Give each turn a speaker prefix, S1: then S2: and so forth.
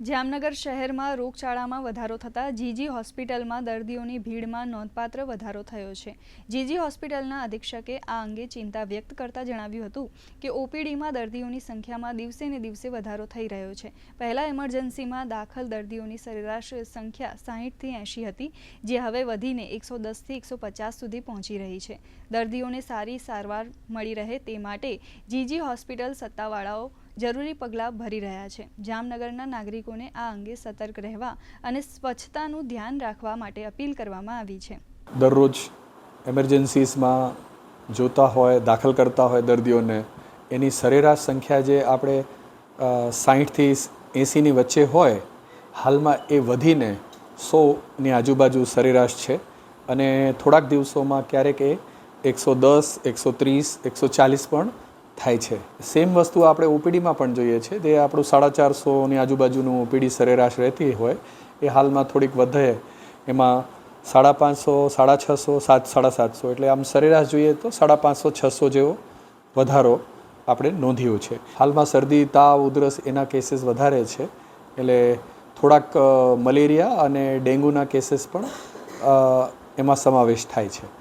S1: જામનગર શહેરમાં રોગચાળામાં વધારો થતાં જીજી હોસ્પિટલમાં દર્દીઓની ભીડમાં નોંધપાત્ર વધારો થયો છે. જીજી હોસ્પિટલના અધિક્ષકે આ અંગે ચિંતા વ્યક્ત કરતા જણાવ્યું હતું કે ઓપીડીમાં દર્દીઓની સંખ્યામાં દિવસે ને દિવસે વધારો થઈ રહ્યો છે. પહેલાં ઇમરજન્સીમાં દાખલ દર્દીઓની સરેરાશ સંખ્યા સાહીઠથી એંશી હતી, જે હવે વધીને એકસો દસથી એકસો પચાસ સુધી પહોંચી રહી છે. દર્દીઓને સારી સારવાર મળી રહે તે માટે જીજી હોસ્પિટલ સત્તાવાળાઓ જરૂરી પગલાં ભરી રહ્યા છે. જામનગરના નાગરિકોને આ અંગે સતર્ક રહેવા અને સ્વચ્છતાનું ધ્યાન રાખવા માટે અપીલ કરવામાં આવી છે.
S2: દરરોજ એમરજન્સીસમાં જોતા હોય, દાખલ કરતા હોય દર્દીઓને, એની સરેરાશ સંખ્યા જે આપણે સાહીઠથી એંસીની વચ્ચે હોય, હાલમાં એ વધીને સોની આજુબાજુ સરેરાશ છે. અને થોડાક દિવસોમાં ક્યારેક એ એકસો દસ, એકસો ત્રીસ, એકસો ચાલીસ પણ થાય છે. સેમ વસ્તુ આપણે ઓપીડીમાં પણ જોઈએ છે, જે આપણું સાડા ચારસોની આજુબાજુનું ઓપીડી સરેરાશ રહેતી હોય, એ હાલમાં થોડીક વધે. એમાં સાડા પાંચસો, સાડા છસો, સાત, સાડા સાતસો, એટલે આમ સરેરાશ જોઈએ તો સાડા પાંચસો, છસો જેવો વધારો આપણે નોંધ્યો છે. હાલમાં શરદી, તાવ, ઉધરસ એના કેસીસ વધારે છે. એટલે થોડાક મલેરિયા અને ડેન્ગ્યુના કેસીસ પણ એમાં સમાવેશ થાય છે.